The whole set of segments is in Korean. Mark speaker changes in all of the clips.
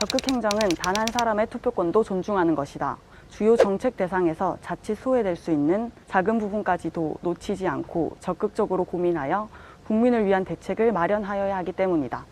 Speaker 1: 적극 행정은 단 한 사람의 투표권도 존중하는 것이다. 주요 정책 대상에서 자칫 소외될 수 있는 작은 부분까지도 놓치지 않고 적극적으로 고민하여 국민을 위한 대책을 마련하여야 하기 때문이다.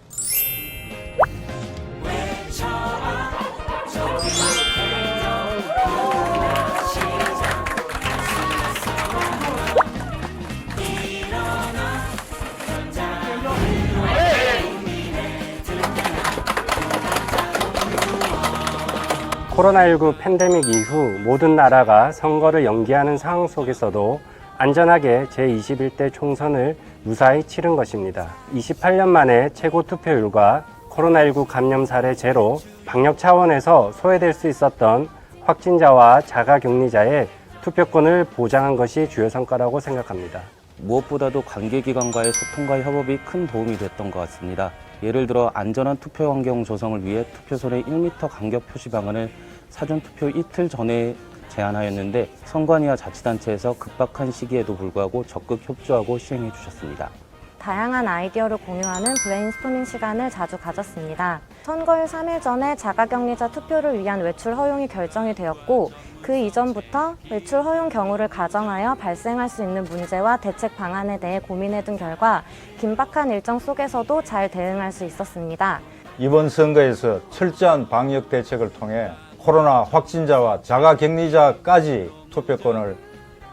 Speaker 2: 코로나19 팬데믹 이후 모든 나라가 선거를 연기하는 상황 속에서도 안전하게 제21대 총선을 무사히 치른 것입니다. 28년 만에 최고 투표율과 코로나19 감염 사례 제로, 방역 차원에서 소외될 수 있었던 확진자와 자가 격리자의 투표권을 보장한 것이 주요 성과라고 생각합니다.
Speaker 3: 무엇보다도 관계기관과의 소통과 협업이 큰 도움이 됐던 것 같습니다. 예를 들어 안전한 투표 환경 조성을 위해 투표소의 1m 간격 표시 방안을 사전 투표 이틀 전에 제안하였는데 선관위와 자치단체에서 급박한 시기에도 불구하고 적극 협조하고 시행해 주셨습니다.
Speaker 4: 다양한 아이디어를 공유하는 브레인스토밍 시간을 자주 가졌습니다. 선거일 3일 전에 자가격리자 투표를 위한 외출 허용이 결정이 되었고 그 이전부터 외출 허용 경우를 가정하여 발생할 수 있는 문제와 대책 방안에 대해 고민해둔 결과 긴박한 일정 속에서도 잘 대응할 수 있었습니다.
Speaker 5: 이번 선거에서 철저한 방역 대책을 통해 코로나 확진자와 자가 격리자까지 투표권을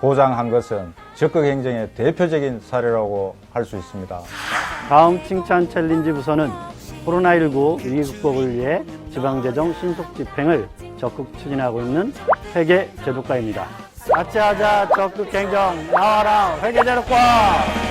Speaker 5: 보장한 것은 적극 행정의 대표적인 사례라고 할 수 있습니다.
Speaker 6: 다음 칭찬 챌린지 부서는 코로나19 위기 극복을 위해 지방재정 신속 집행을 적극 추진하고 있는 회계 제도과입니다. 같이 하자 적극 행정 나와라 회계 제도과!